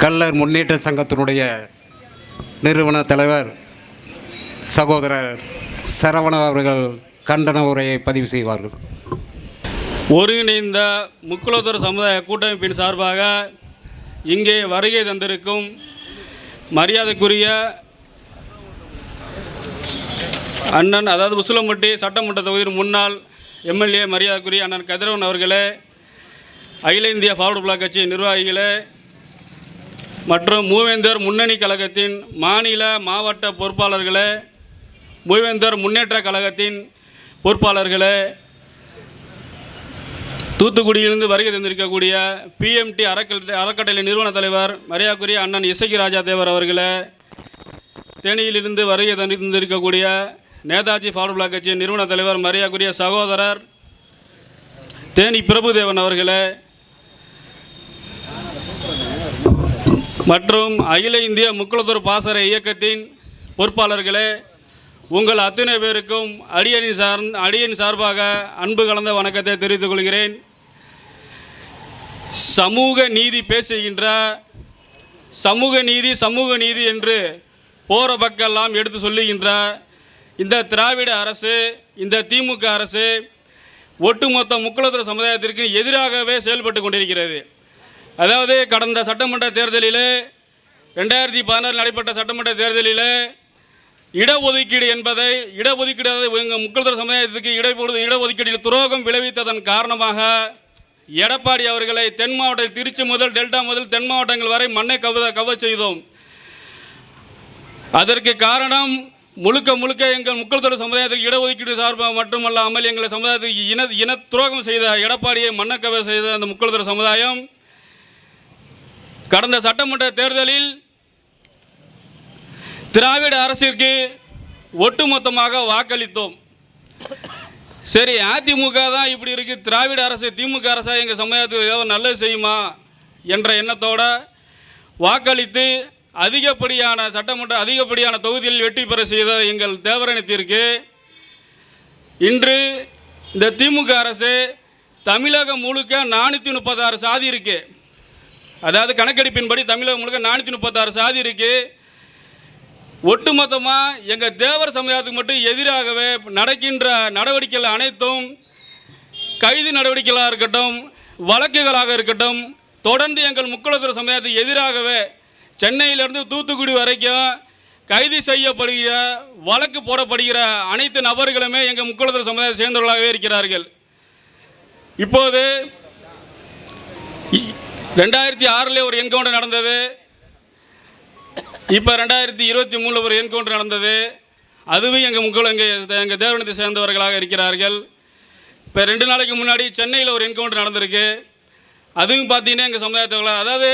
கள்ளர் முன்னேற்ற சங்கத்தினுடைய நிறுவன தலைவர் சகோதரர் சரவண அவர்கள் கண்டன உரையை பதிவு செய்வார்கள். ஒருங்கிணைந்த முக்குலத்தூர் சமுதாய கூட்டமைப்பின் சார்பாக இங்கே வருகை தந்திருக்கும் மரியாதைக்குரிய அண்ணன் அதாவது உசுலம்பட்டி சட்டமன்ற தொகுதியின் முன்னாள் எம்எல்ஏ மரியாதைக்குரிய அண்ணன் கதிரவன் அவர்களே அகில இந்திய ஃபார்வர்டு பிளாக் கட்சி நிர்வாகிகளே மற்றும் மூவேந்தர் முன்னணி கழகத்தின் மாநில மாவட்ட பொறுப்பாளர்களே மூவேந்தர் முன்னேற்ற கழகத்தின் பொறுப்பாளர்களே தூத்துக்குடியிலிருந்து வருகை தந்திருக்கக்கூடிய பிஎம்டி அறக்கட்டளை அறக்கட்டளை நிறுவன தலைவர் மரியாதைக்குரிய அண்ணன் இசகி ராஜா தேவர் அவர்களே தேனியிலிருந்து வருகை தந்திருக்கக்கூடிய நேதாஜி ஃபார்வர்ட் பிளாக் கட்சியின் நிறுவன தலைவர் மரியாதைக்குரிய சகோதரர் தேனி பிரபுதேவன் அவர்களே மற்றும் அகில இந்திய முக்குளத்தூர் பாசறை இயக்கத்தின் பொறுப்பாளர்களே உங்கள் அத்தனை பேருக்கும் அடியனின் சார் அடியன் சார்பாக அன்பு கலந்த வணக்கத்தை தெரிவித்துக் கொள்கிறேன். சமூக நீதி பேசுகின்ற சமூக நீதி சமூக நீதி என்று போகிற பக்கெல்லாம் எடுத்து சொல்லுகின்ற இந்த திராவிட அரசு இந்த திமுக அரசு ஒட்டுமொத்த முக்குளத்தூர் சமுதாயத்திற்கு எதிராகவே செயல்பட்டு கொண்டிருக்கிறது. அதாவது கடந்த சட்டமன்ற தேர்தலில் ரெண்டாயிரத்தி பதினாறு நடைபெற்ற சட்டமன்ற தேர்தலில் இடஒதுக்கீடு என்பதை இடஒதுக்கீடு எங்கள் முக்கியத்துவ சமுதாயத்துக்கு இடஒது இடஒதுக்கீடு துரோகம் விளைவித்ததன் காரணமாக எடப்பாடி அவர்களை தென் மாவட்டத்தில் திருச்சி முதல் டெல்டா முதல் தென் மாவட்டங்கள் வரை மண்ணை கவ கவ செய்தோம். அதற்கு காரணம் முழுக்க முழுக்க எங்கள் முக்கியத்துவ சமுதாயத்திற்கு இடஒதுக்கீடு சார்பாக மட்டுமல்லாமல் எங்கள் சமுதாயத்துக்கு இன இன துரோகம் செய்த எடப்பாடியை மண்ணக்கவை செய்த அந்த முக்கியத்துவ சமுதாயம் கடந்த சட்டமன்ற தேர்தலில் திராவிட அரசிற்கு ஒட்டுமொத்தமாக வாக்களித்தோம். சரி அதிமுக தான் இப்படி இருக்கு. திராவிட அரசு திமுக அரசா எங்கள் சமுதாயத்துக்கு ஏதோ நல்லது செய்யுமா என்ற எண்ணத்தோட வாக்களித்து அதிகப்படியான சட்டமன்ற அதிகப்படியான தொகுதியில் வெற்றி பெற செய்த எங்கள் தேவரணத்திற்கு இன்று இந்த திமுக அரசு தமிழகம் முழுக்க நானூற்றி முப்பத்தாறு சாதி இருக்கு. அதாவது கணக்கெடுப்பின்படி தமிழகம் முழுக்க நானூற்றி முப்பத்தாறு சாதி இருக்கு. ஒட்டுமொத்தமாக எங்கள் தேவர் சமுதாயத்துக்கு மட்டும் எதிராகவே நடக்கின்ற நடவடிக்கைகள் அனைத்தும் கைது நடவடிக்கைகளாக இருக்கட்டும் வழக்குகளாக இருக்கட்டும் தொடர்ந்து எங்கள் முக்குளத்தூர் சமுதாயத்துக்கு எதிராகவே சென்னையிலிருந்து தூத்துக்குடி வரைக்கும் கைது செய்யப்படுகிற வழக்கு போடப்படுகிற அனைத்து நபர்களுமே எங்கள் முக்குளத்தூர் சமுதாயத்தை சேர்ந்தவர்களாகவே இருக்கிறார்கள். இப்போது ரெண்டாயிரத்தி ஆறில் ஒரு என்கவுண்டர் நடந்தது. இப்போ ரெண்டாயிரத்தி இருபத்தி மூணில் ஒரு என்கவுண்டர் நடந்தது. அதுவும் எங்கள் முக்கள் எங்கள் எங்கள் தேவனத்தை சேர்ந்தவர்களாக இருக்கிறார்கள். இப்போ ரெண்டு நாளைக்கு முன்னாடி சென்னையில் ஒரு என்கவுண்டர் நடந்திருக்கு. அதுவும் பார்த்தீங்கன்னா எங்கள் சமுதாயத்தில் அதாவது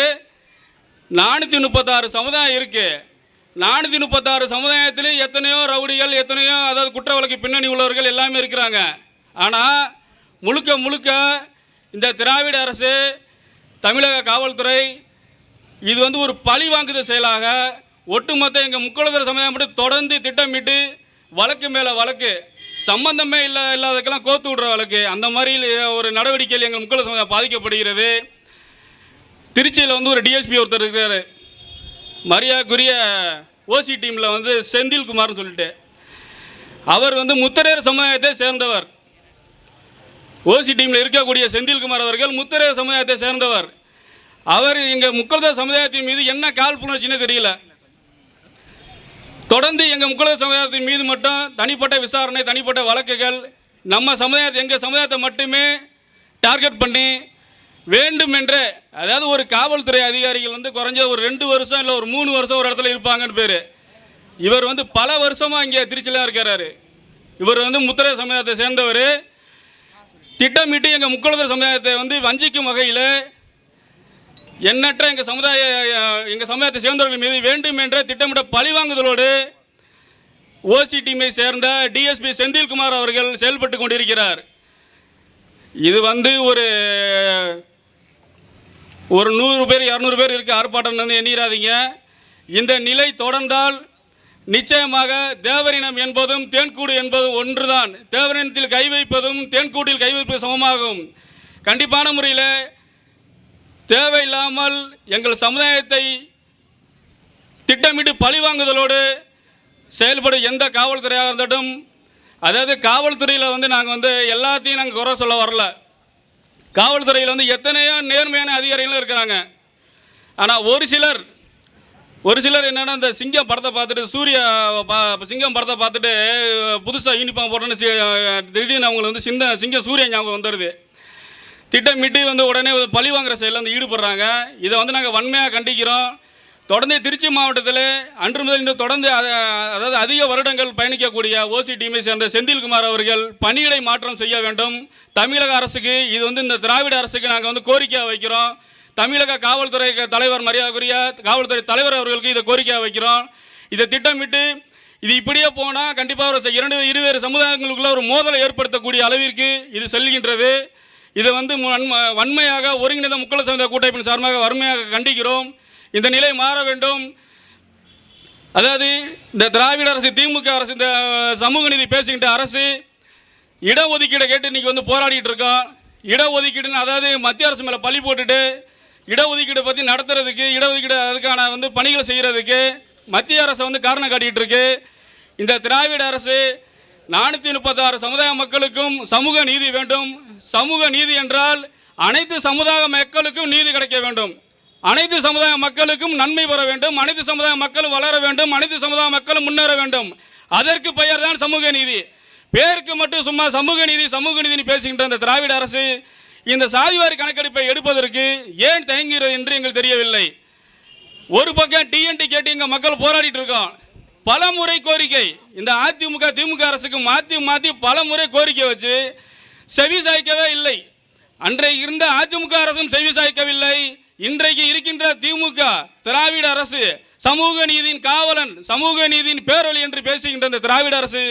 நானூற்றி முப்பத்தாறு சமுதாயம் இருக்குது நானூற்றி முப்பத்தாறு சமுதாயத்தில் எத்தனையோ ரவுடிகள் எத்தனையோ அதாவது குற்ற வழக்கு பின்னணி உள்ளவர்கள் எல்லாமே இருக்கிறாங்க. ஆனால் முழுக்க முழுக்க இந்த திராவிட அரசு தமிழக காவல்துறை இது வந்து ஒரு பழி வாங்குத செயலாக ஒட்டுமொத்த எங்கள் முக்குளத்தூர் சமுதாயம் மட்டும் தொடர்ந்து திட்டமிட்டு வழக்கு மேலே வழக்கு சம்பந்தமே இல்லை இல்லாததுக்கெல்லாம் கோத்து விடுற வழக்கு அந்த மாதிரி ஒரு நடவடிக்கையில் எங்கள் முக்குள சமுதாயம் பாதிக்கப்படுகிறது. திருச்சியில் வந்து ஒரு டிஎஸ்பி ஒருத்தர் இருக்கிறார். மரியாதைக்குரிய ஓசி டீமில் வந்து செந்தில்குமார்னு சொல்லிட்டு. அவர் வந்து முத்தரையர் சமுதாயத்தை சேர்ந்தவர். ஓசி டீமில் இருக்கக்கூடிய செந்தில்குமார் அவர்கள் முத்தரையர் சமுதாயத்தை சேர்ந்தவர். அவர் எங்கள் முக்குளத்தூர் சமுதாயத்தின் மீது என்ன காழ்ப்புணர்ச்சின்னு தெரியல. தொடர்ந்து எங்கள் முக்குளத்தூர் சமுதாயத்தின் மீது மட்டும் தனிப்பட்ட விசாரணை தனிப்பட்ட வழக்குகள் நம்ம சமுதாயத்தை எங்கள் சமுதாயத்தை மட்டுமே டார்கெட் பண்ணி வேண்டும் என்றே அதாவது ஒரு காவல்துறை அதிகாரிகள் வந்து குறைஞ்ச ஒரு ரெண்டு வருஷம் இல்லை ஒரு மூணு வருஷம் ஒரு இடத்துல இருப்பாங்கன்னு பேர். இவர் வந்து பல வருஷமாக இங்கே திருச்சியில் இருக்கிறாரு இவர் வந்து முத்திரை சமுதாயத்தை சேர்ந்தவர். திட்டமிட்டு எங்கள் முக்குளத்தூர் சமுதாயத்தை வந்து வஞ்சிக்கும் வகையில் எண்ணற்ற எங்கள் சமுதாய எங்கள் சமுதாயத்தை சேர்ந்தவர்கள் மீது வேண்டும் என்ற திட்டமிட்ட பழிவாங்குதலோடு ஓசி டீமை சேர்ந்த டிஎஸ்பி செந்தில்குமார் அவர்கள் செயல்பட்டு கொண்டிருக்கிறார். இது வந்து ஒரு ஒரு நூறு பேர் இரநூறு பேர் இருக்க ஆர்ப்பாட்டம் எண்ணிடாதீங்க எண்ணிராதீங்க. இந்த நிலை தொடர்ந்தால் நிச்சயமாக தேவரினம் என்பதும் தேன்கூடு என்பதும் ஒன்றுதான். தேவரினத்தில் கை வைப்பதும் தேன்கூட்டில் கை வைப்பது சமமாகும். கண்டிப்பான முறையில் தேவையில்லாமல் எங்கள் சமுதாயத்தை திட்டமிட்டு பழிவாங்குதலோடு செயல்படும் எந்த காவல்துறையாக இருந்தாலும் அதாவது காவல்துறையில் வந்து நாங்கள் வந்து எல்லாத்தையும் நாங்கள் குறை சொல்ல வரல. காவல்துறையில் வந்து எத்தனையோ நேர்மையான அதிகாரிகளும் இருக்கிறாங்க. ஆனால் ஒரு சிலர் ஒரு சிலர் என்னன்னா இந்த சிங்கம் படத்தை பார்த்துட்டு சூர்யா பா- சிங்கம் படத்தை பார்த்துட்டு புதுசாக யூனிஃபார்ம் போட்டோன்னு திடீர்னு அவங்களுக்கு வந்து சிந்த சிங்கம் சூர்யா ஞாபகம் வந்துடுது திட்டமிட்டு வந்து உடனே ஒரு பழி வாங்குற செயலில் வந்து ஈடுபடுறாங்க. இதை வந்து நாங்கள் வன்மையாக கண்டிக்கிறோம். தொடர்ந்து திருச்சி மாவட்டத்தில் அன்று முதல் இன்று தொடர்ந்து அதாவது அதிக வருடங்கள் பயணிக்கக்கூடிய ஓசி டீமை சேர்ந்த செந்தில்குமார் அவர்கள் பணியிடை மாற்றம் செய்ய வேண்டும். தமிழக அரசுக்கு இது வந்து இந்த திராவிட அரசுக்கு நாங்கள் வந்து கோரிக்கையாக வைக்கிறோம். தமிழக காவல்துறை தலைவர் மரியாதைக்குரிய காவல்துறை தலைவர் அவர்களுக்கு இதை கோரிக்கையாக வைக்கிறோம். இதை திட்டமிட்டு இது இப்படியே போனால் கண்டிப்பாக ஒரு இரண்டு இருவேறு சமுதாயங்களுக்குள்ள ஒரு மோதலை ஏற்படுத்தக்கூடிய அளவிற்கு இது செல்கின்றது. இதை வந்து வன்மையாக ஒருங்கிணைந்த முக்கள சமுதாய கூட்டமைப்பின் சார்பாக வறுமையாக கண்டிக்கிறோம். இந்த நிலை மாற வேண்டும். அதாவது இந்த திராவிட அரசு திமுக அரசு இந்த சமூக நீதி பேசுகின்ற அரசு இடஒதுக்கீடை கேட்டு இன்னைக்கு வந்து போராடிட்டு இருக்கோம் இடஒதுக்கீடுன்னு அதாவது மத்திய அரசு மேலே பழி போட்டுட்டு இடஒதுக்கீடு பற்றி நடத்துறதுக்கு இடஒதுக்கீடு அதுக்கான வந்து பணிகளை செய்கிறதுக்கு மத்திய அரசு வந்து காரணம் காட்டிகிட்டு இருக்கு. இந்த திராவிட அரசு நானூற்றி முப்பத்தாறு சமுதாய மக்களுக்கும் சமூக நீதி வேண்டும். சமூக நீதி என்றால் அனைத்து சமுதாய மக்களுக்கும் நீதி கிடைக்க வேண்டும். அனைத்து சமுதாய மக்களுக்கும் நன்மை பெற வேண்டும். அனைத்து சமுதாய மக்களும் வளர வேண்டும். அனைத்து சமுதாய மக்களும் முன்னேற வேண்டும். அதற்கு பெயர் தான் சமூக நீதி. பேருக்கு மட்டும் சும்மா சமூக நீதி சமூக நீதினு பேசுகின்ற இந்த திராவிட அரசு இந்த சாதிவாரி கணக்கெடுப்பை எடுப்பதற்கு ஏன் தயங்குகிறது என்று எங்களுக்கு தெரியவில்லை. ஒரு பக்கம் டிஎன்டி கேட்டு இங்கே மக்கள் போராடிட்டு இருக்கோம். பல முறை கோரிக்கை. இந்த அதிமுக திமுக அரசுக்கு மாற்றி மாற்றி பல முறை கோரிக்கை வச்சு செவி சாய்க்கவே இல்லை. அன்றைக்கு இருந்த அதிமுக அரசும் செவி சாய்க்கவில்லை. இன்றைக்கு இருக்கின்ற திமுக திராவிட அரசு சமூக நீதியின் காவலன் சமூக நீதியின் பேரொழி என்று பேசுகின்ற இந்த திராவிட அரசு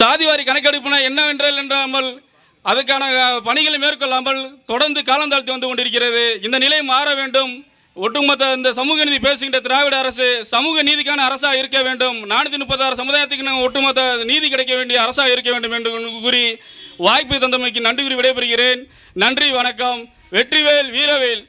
சாதிவாரி கணக்கெடுப்புனா என்னவென்றால் என்றாமல் அதுக்கான பணிகளை மேற்கொள்ளாமல் தொடர்ந்து காலந்தாழ்த்தி வந்து கொண்டிருக்கிறது. இந்த நிலை மாற வேண்டும். ஒட்டுமொத்த இந்த சமூக நீதி பேசுகின்ற திராவிட அரசு சமூக நீதிக்கான அரசாக இருக்க வேண்டும். நானூற்றி முப்பத்தாறு சமுதாயத்துக்கு நாங்கள் ஒட்டுமொத்த நீதி கிடைக்க வேண்டிய அரசாக இருக்க வேண்டும் என்று கூறி வாய்ப்பு தந்தமைக்கு நன்றி கூறி விடைபெறுகிறேன். நன்றி வணக்கம். வெற்றிவேல் வீரவேல்.